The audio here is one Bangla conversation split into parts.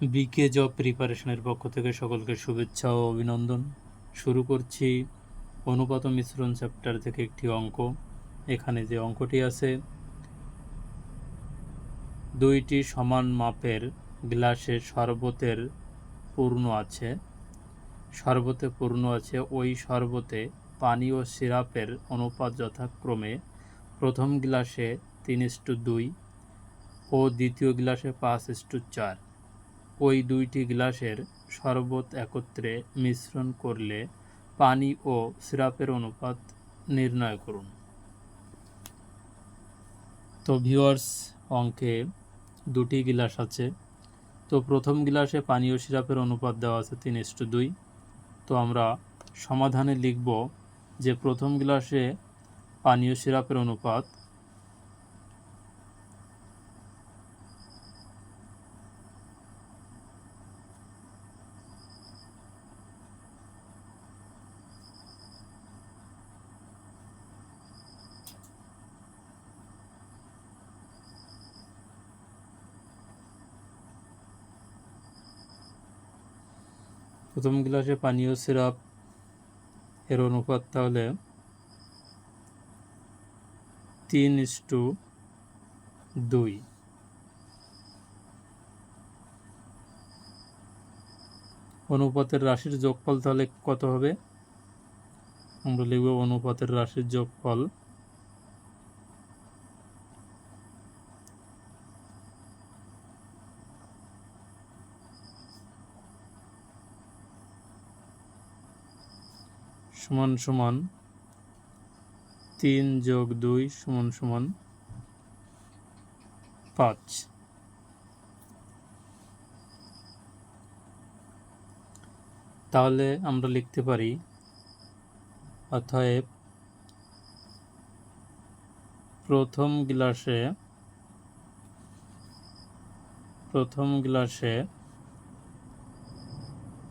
বিকে জব প্রিপারেশনের পক্ষ থেকে সকলকে শুভেচ্ছা ও অভিনন্দন। শুরু করছি অনুপাত মিশ্রণ চ্যাপ্টার থেকে একটি অঙ্ক। এখানে যে অঙ্কটি আছে, দুইটি সমান মাপের গ্লাসে শরবতের পূর্ণ আছে। শরবতে পূর্ণ আছে, ওই শরবতে পানি ও সিরাপের অনুপাত যথাক্রমে প্রথম গ্লাসে তিন ইস্টু দুই ও দ্বিতীয় গ্লাসে পাঁচ ইস্টু চার। ওই দুইটি গ্লাসের শরবত একত্রে মিশ্রণ করলে পানি ও সিরাপের অনুপাত নির্ণয় করুন। তো ভিউয়ার্স, অঙ্কে দুটি গ্লাস আছে। তো প্রথম গ্লাসে পানি ও সিরাপের অনুপাত দেওয়া আছে তিন ইস্টু দুই। তো আমরা সমাধানে লিখব যে প্রথম গ্লাসে পানীয় সিরাপের অনুপাত প্রথম গ্লাসে পানীয় সিরাপ, এর অনুপাত তাহলে তিন ইস্টু দুই। অনুপাতের রাশির যোগফল তাহলে কত হবে? আমরা লিখব অনুপাতের রাশির যোগফল সমান সমান তিন যোগ দুই সমান সমান পাঁচ। তাহলে আমরা লিখতে পারি, অতএব প্রথম গ্লাসে প্রথম গ্লাসে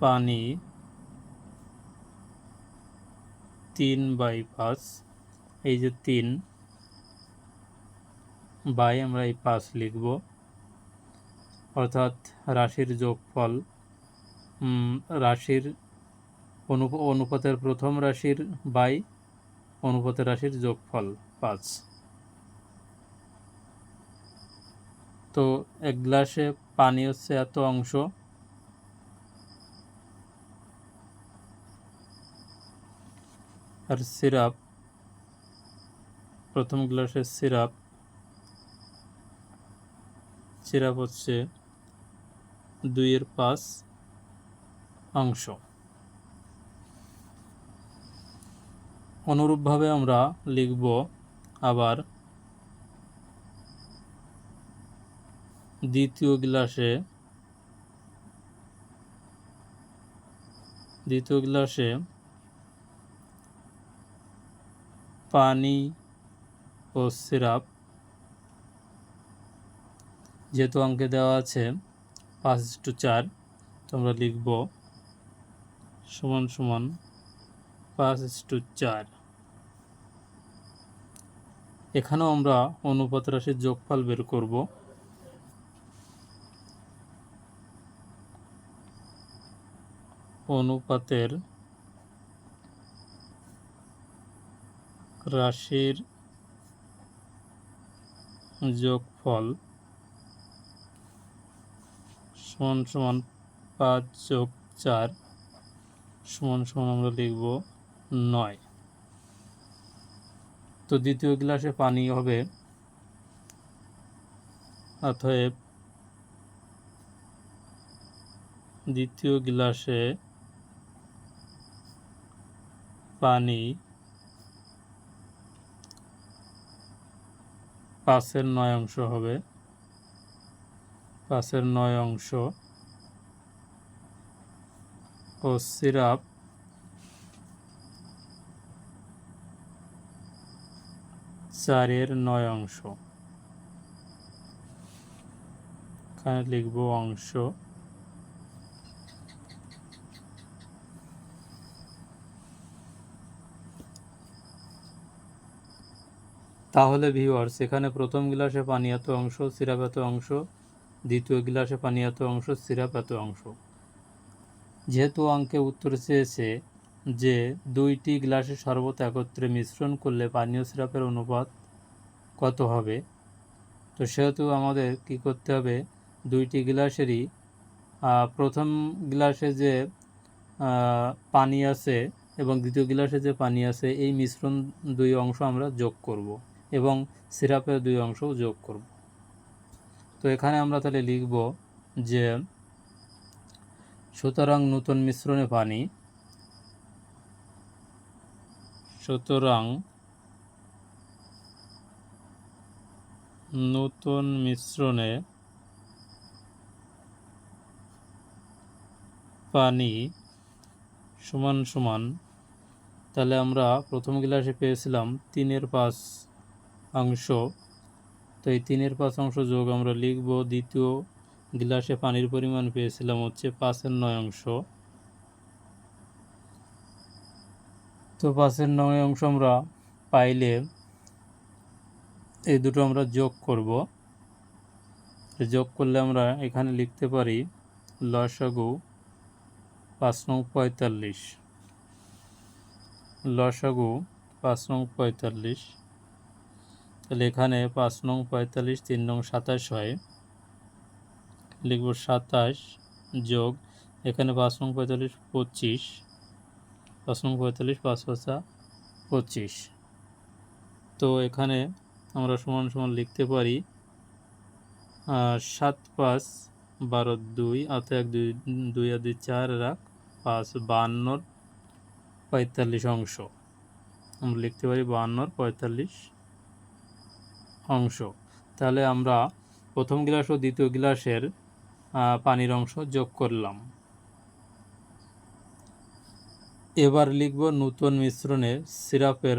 পানি তিন বাই পাঁচ, এই যে তিন বাই আমরা এই পাঁচ লিখব। অর্থাৎ রাশির যোগফল রাশির অনুপ, অনুপাতের প্রথম রাশির বাই, অনুপাতের রাশির যোগফল পাঁচ। তো এক গ্লাসে পানি হচ্ছে এত অংশ। আর সিরাপ, প্রথম গ্লাসের সিরাপ। সিরাপ হচ্ছে দুইয়ের পাঁচ অংশ। অনুরূপভাবে আমরা লিখব আবার দ্বিতীয় গ্লাসে দ্বিতীয় গ্লাসে পানি ও সিরাপ। যেহেতু অঙ্কে দেওয়া আছে পাঁচ টু চার তোমরা লিখব সমান সমান পাঁচ টু চার। এখানেও আমরা অনুপাত রাশির যোগফল বের করব। অনুপাতের রাশির যোগফল সমান সমান পাঁচ যোগ চার সমান সমান আমরা লিখব নয়। তো দ্বিতীয় গ্লাসে পানি হবে। অতএব দ্বিতীয় গ্লাসে পানি পাঁচের নয় অংশ হবে। পাঁচের নয় অংশ ও সিরাপ চারের নয় অংশ। এখানে লিখব অংশ। তাহলে ভিউয়ার্স এখানে প্রথম গ্লাসে পানি এত অংশ সিরাপ এত অংশ, দ্বিতীয় গ্লাসে পানি এত অংশ সিরাপ এত অংশ। যেহেতু অঙ্কে উত্তর চেয়েছে যে দুইটি গ্লাসের শরবত একত্রে মিশ্রণ করলে পানীয় সিরাপের অনুপাত কত হবে, তো সেহেতু আমাদের কি করতে হবে, দুইটি গ্লাসেরই প্রথম গ্লাসে যে পানি আছে এবং দ্বিতীয় গ্লাসে যে পানি আছে, এই মিশ্রণ দুই অংশ আমরা যোগ করব। এবং সিরাপের দুই অংশ যোগ করব। তো এখানে আমরা তাহলে লিখব যে, সুতরাং নতুন মিশ্রণে পানি, সুতরাং নতুন মিশ্রণে পানি সমান সমান, তাহলে আমরা প্রথম গ্লাসে পেয়েছিলাম তিনের পাঁচ অংশ। তো এই তিনের পাঁচ অংশ যোগ আমরা লিখব, দ্বিতীয় গ্লাসে পানির পরিমাণ পেয়েছিলাম হচ্ছে পাঁচের নয় অংশ। তো পাঁচের নয় অংশ আমরা পাইলে এই দুটো আমরা যোগ করব। যোগ করলে আমরা এখানে লিখতে পারি লসাগু পাঁচ নং পঁয়তাল্লিশ। লসাগু পাঁচ নং পঁয়তাল্লিশ। তাহলে এখানে পাঁচ নং, পঁয়তাল্লিশ, তিন নং, সাতাশ হয়। লিখব সাতাশ যোগ, এখানে পাঁচ নং, পঁয়তাল্লিশ, পঁচিশ। পাঁচ নং, পঁয়তাল্লিশ, পাঁচ পাঁচা, পঁচিশ। তো এখানে আমরা সমান সমান লিখতে পারি সাত পাঁচ বারো দুই, আত এক, দুই দুই আর দুই, চার এক পাঁচ বাহান্নর পঁয়তাল্লিশ অংশ। আমরা লিখতে পারি বাহান্নর পঁয়তাল্লিশ অংশ। তাহলে আমরা প্রথম গ্লাস ও দ্বিতীয় গ্লাসের পানির অংশ যোগ করলাম। এবার লিখব নতুন মিশ্রণে সিরাপের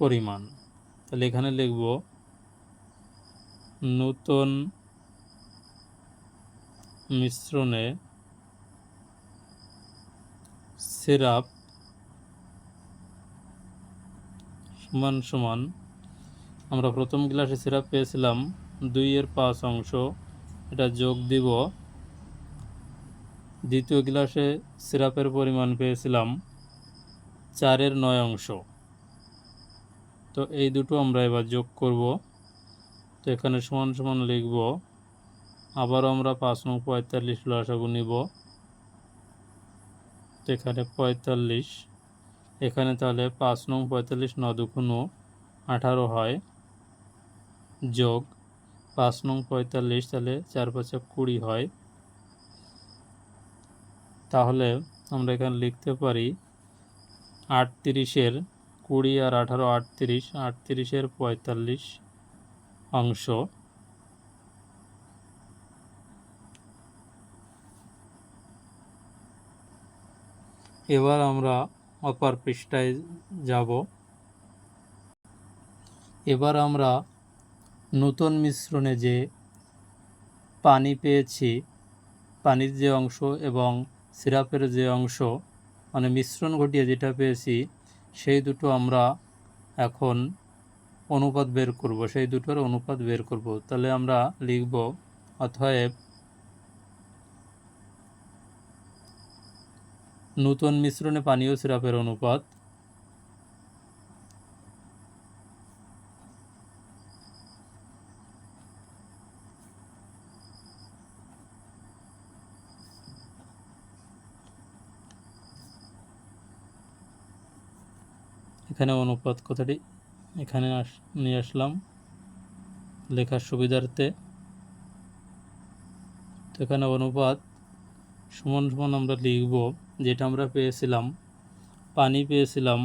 পরিমাণ। তাহলে এখানে লিখব নতুন মিশ্রণে সিরাপ সমান সমান আমরা প্রথম গ্লাসে সিরাপ পেয়েছিলাম দুইয়ের পাঁচ অংশ। এটা যোগ দিব। দ্বিতীয় গ্লাসে সিরাপের পরিমাণ পেয়েছিলাম চারের নয় অংশ। তো এই দুটো আমরা এবার যোগ করব। তো এখানে সমান সমান লিখব। আবারও আমরা পাঁচ নং পঁয়তাল্লিশ লসাগু নিব। তো এখানে পঁয়তাল্লিশ। এখানে তাহলে পাঁচ নং পঁয়তাল্লিশ ন দুগুণ আঠারো হয়। যোগ পাঁচ নং পঁয়তাল্লিশ তাহলে চার পাঁচে কুড়ি হয়। তাহলে আমরা এখানে লিখতে পারি আটত্রিশের কুড়ি আর আঠারো আটত্রিশ, আটত্রিশের পঁয়তাল্লিশ অংশ। এবার আমরা অপর পৃষ্ঠায় যাব। এবার আমরা নতুন মিশ্রণে যে পানি পেয়েছি, পানির যে অংশ এবং সিরাপের যে অংশ মানে মিশ্রণ ঘটিয়ে যেটা পেয়েছি, সেই দুটো আমরা এখন অনুপাত বের করব, সেই দুটোর অনুপাত বের করব। তাহলে আমরা লিখব অতএব নতুন মিশ্রণে পানীয় সিরাপের অনুপাত এখানে অনুপাত কথাটি এখানে আস, নিয়ে আসলাম। লেখার সুবিধার্থে। তো এখানে অনুপাত সমান সমান আমরা লিখব, যেটা আমরা পেয়েছিলাম, পানি পেয়েছিলাম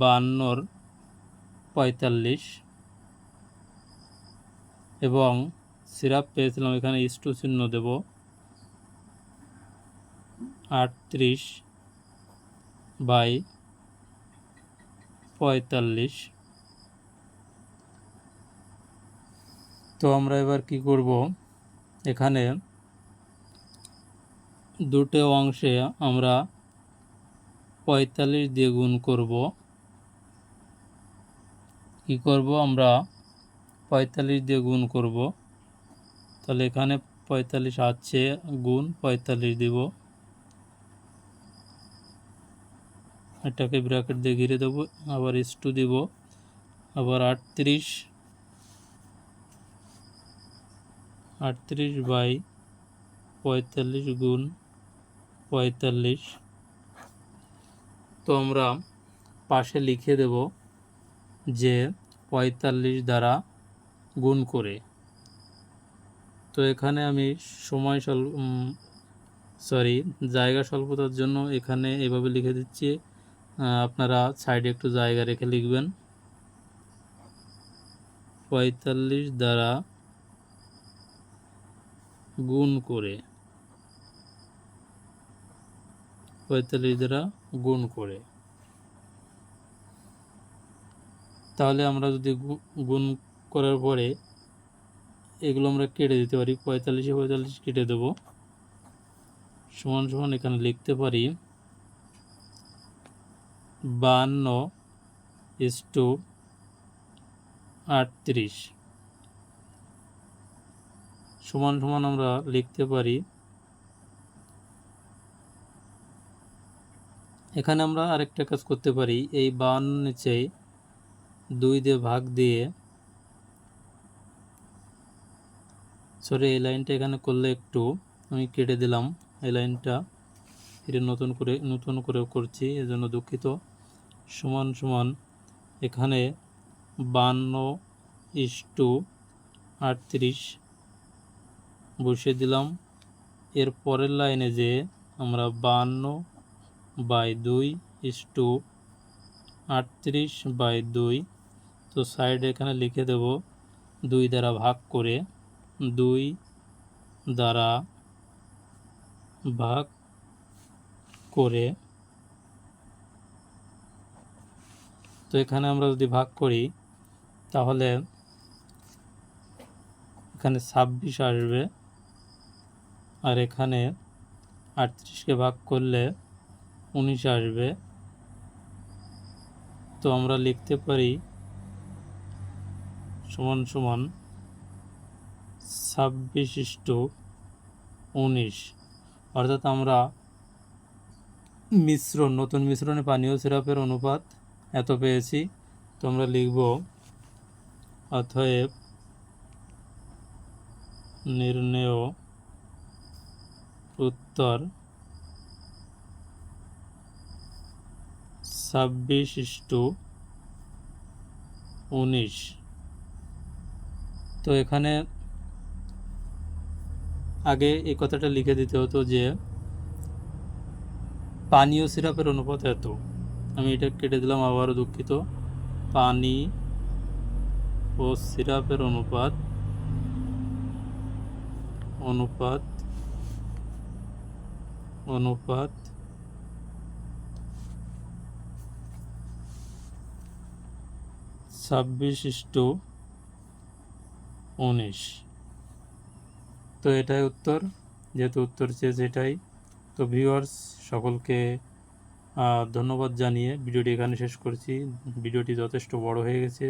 বান্নর পঁয়তাল্লিশ এবং সিরাপ পেয়েছিলাম এখানে ইস্টু চিহ্ন দেব, আটত্রিশ বাই পঁয়তাল্লিশ। তো আমরা এবার কি করব? এখানে দুটো অংশে আমরা পঁয়তাল্লিশ দিয়ে গুণ করব। কি করব? আমরা পঁয়তাল্লিশ দিয়ে গুণ করব। তাহলে এখানে পঁয়তাল্লিশ আছে, গুণ পঁয়তাল্লিশ দিব। এটাকে ব্র্যাকেট দিয়ে ঘিরে দেবো, আবার এস টু দিব, আবার আটত্রিশ আটত্রিশ বাই পঁয়তাল্লিশ গুণ পঁয়তাল্লিশ। তো আমরা পাশে লিখে দেব যে পঁয়তাল্লিশ দ্বারা গুণ করে। তো এখানে আমি সময় স্বল্প সরি জায়গা স্বল্পতার জন্য এখানে এভাবে লিখে দিচ্ছি আপনারা সাইডে একটু জায়গা রেখে লিখবেন। পঁয়তাল্লিশ দ্বারা গুণ করে, পঁয়তাল্লিশ দ্বারা গুণ করে। তাহলে আমরা যদি গুণ করার পরে এগুলো আমরা কেটে দিতে পারি, পঁয়তাল্লিশে পঁয়তাল্লিশ কেটে দেবো। সমান সমান এখানে লিখতে পারি। বাহান্ন ইস টু আটত্রিশ। সমান সমান আমরা লিখতে পারি। এখানে আমরা আরেকটা কাজ করতে পারি। এই বাহান্ন নিচে দুই দিয়ে ভাগ দিয়ে সরি, এই লাইনটা এখানে করলে একটু আমি কেটে দিলাম। এই লাইনটা এটা নতুন করে নতুন করে করছি, এজন্য দুঃখিত। সমান সমান এখানে বান্ন ইস টু আটত্রিশ বসিয়ে দিলাম। এর পরের লাইনে যে আমরা বান্ন বাই দুই ইস টু আটত্রিশ বাই দুই, তো সাইডে এখানে লিখে দেব দুই দ্বারা ভাগ করে দুই দ্বারা ভাগ করে তো এখানে আমরা যদি ভাগ করি, তাহলে এখানে ছাব্বিশ আসবে, আর এখানে আটত্রিশকে ভাগ করলে উনিশ আসবে। তো আমরা লিখতে পারি সমান সমান ছাব্বিশ ইস্টু উনিশ। অর্থাৎ আমরা মিশ্রণ, নতুন মিশ্রণে পানীয় সিরাপের অনুপাত এত পেয়েছি। তো আমরা লিখব, অতএব নির্ণেয়, উত্তর ছাব্বিশ ইস্টু উনিশ। তো এখানে আগে এই কথাটা লিখে দিতে হতো যে, পানীয় সিরাপের অনুপাত এত। আমি এটা কেটে দিলাম, আবারও দুঃখিত। পানি ও সিরাপের অনুপাত অনুপাত অনুপাত ছাব্বিশ ইস্টু উনিশ। তো এটাই উত্তর। যেহেতু উত্তর চেয়েছে এটাই। তো ভিউয়ার্স সকলকে ধন্যবাদ জানিয়ে ভিডিওটি এখানে শেষ করছি। ভিডিওটি যথেষ্ট বড় হয়ে গেছে।